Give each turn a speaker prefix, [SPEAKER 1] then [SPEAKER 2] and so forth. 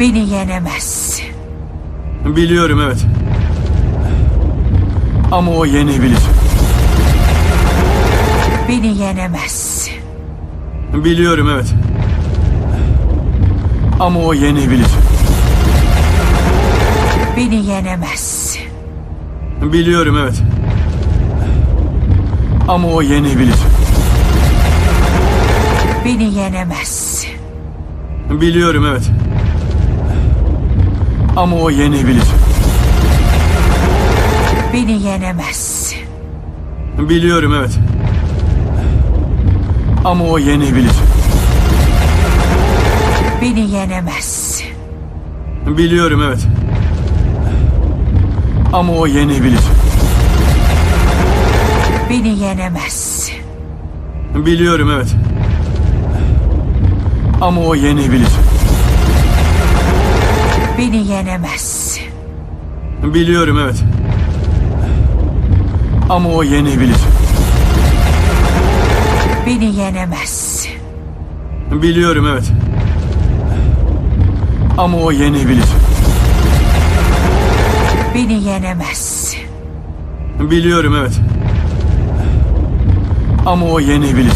[SPEAKER 1] Beni yenemezsin.
[SPEAKER 2] Biliyorum evet. Ama o yenebilir.
[SPEAKER 1] Beni yenemezsin.
[SPEAKER 2] Biliyorum evet. Ama o yenebilir.
[SPEAKER 1] Beni yenemezsin.
[SPEAKER 2] Biliyorum evet. Ama o yenebilir.
[SPEAKER 1] Beni yenemezsin.
[SPEAKER 2] Biliyorum evet. Ama o yenebilir.
[SPEAKER 1] Beni yenemezsin.
[SPEAKER 2] Biliyorum evet. Ama o yenebilir.
[SPEAKER 1] Beni yenemezsin.
[SPEAKER 2] Biliyorum evet. Ama o yenebilir.
[SPEAKER 1] Beni yenemezsin.
[SPEAKER 2] Biliyorum evet. Ama o yenebilir.
[SPEAKER 1] Beni yenemezsin.
[SPEAKER 2] Biliyorum evet. Ama o yenebilir.
[SPEAKER 1] Beni yenemezsin.
[SPEAKER 2] Biliyorum evet. Ama o yenebilir.
[SPEAKER 1] Beni yenemezsin.
[SPEAKER 2] Biliyorum evet. Ama o yenebilir.